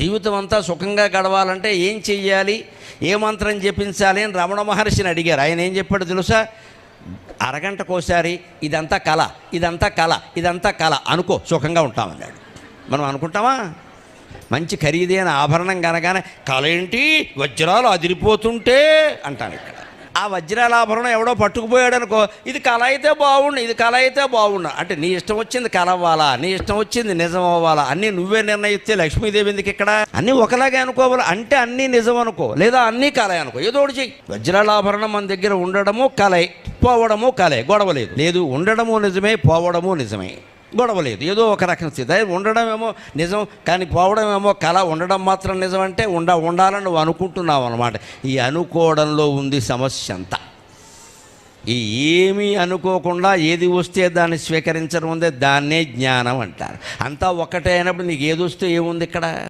జీవితం అంతా సుఖంగా గడవాలంటే ఏం చెయ్యాలి? ఏ మంత్రం జపించాలి అని రమణ మహర్షిని అడిగారు. ఆయన ఏం చెప్పాడు తెలుసా? అరగంటకోసారి ఇదంతా కళ ఇదంతా కళ ఇదంతా కళ అనుకో సుఖంగా ఉంటామన్నాడు మనం అనుకుంటామా? మంచి ఖరీదైన ఆభరణం కనగానే కళ ఏంటి? వజ్రాలు అదిరిపోతుంటే అంటాను ఇక్కడ. ఆ వజ్రాలాభరణం ఎవడో పట్టుకుపోయాడు అనుకో ఇది కళ అయితే బాగుండు ఇది కళ అయితే బాగుండు అంటే నీ ఇష్టం వచ్చింది కళ అవ్వాలా? నీ ఇష్టం వచ్చింది నిజం అవ్వాలా? అన్నీ నువ్వే నిర్ణయిస్తే లక్ష్మీదేవి ఎందుకు ఇక్కడ. అన్నీ ఒకలాగే అనుకోవాలి. అంటే అన్నీ నిజం అనుకో లేదా అన్నీ కళ అనుకో. ఏదో ఒకటి చెయ్యి. వజ్రాలాభరణం మన దగ్గర ఉండడము కలే పోవడము కలే గొడవ లేదు. లేదు ఉండడము నిజమే పోవడము నిజమే. గొడవ లేదు. ఏదో ఒక రకం స్థితి అదే నిజం కానీ పోవడమేమో కళ. ఉండడం మాత్రం నిజం అంటే ఉండ ఉండాలని నువ్వు అనుకుంటున్నావు అనమాట ఈ అనుకోవడంలో ఉంది సమస్య అంతా. ఈ ఏమీ అనుకోకుండా ఏది వస్తే దాన్ని స్వీకరించడం ఉందే దాన్నే జ్ఞానం అంటారు. అంతా ఒక్కటే అయినప్పుడు నీకు ఏది వస్తే ఏముంది ఇక్కడ?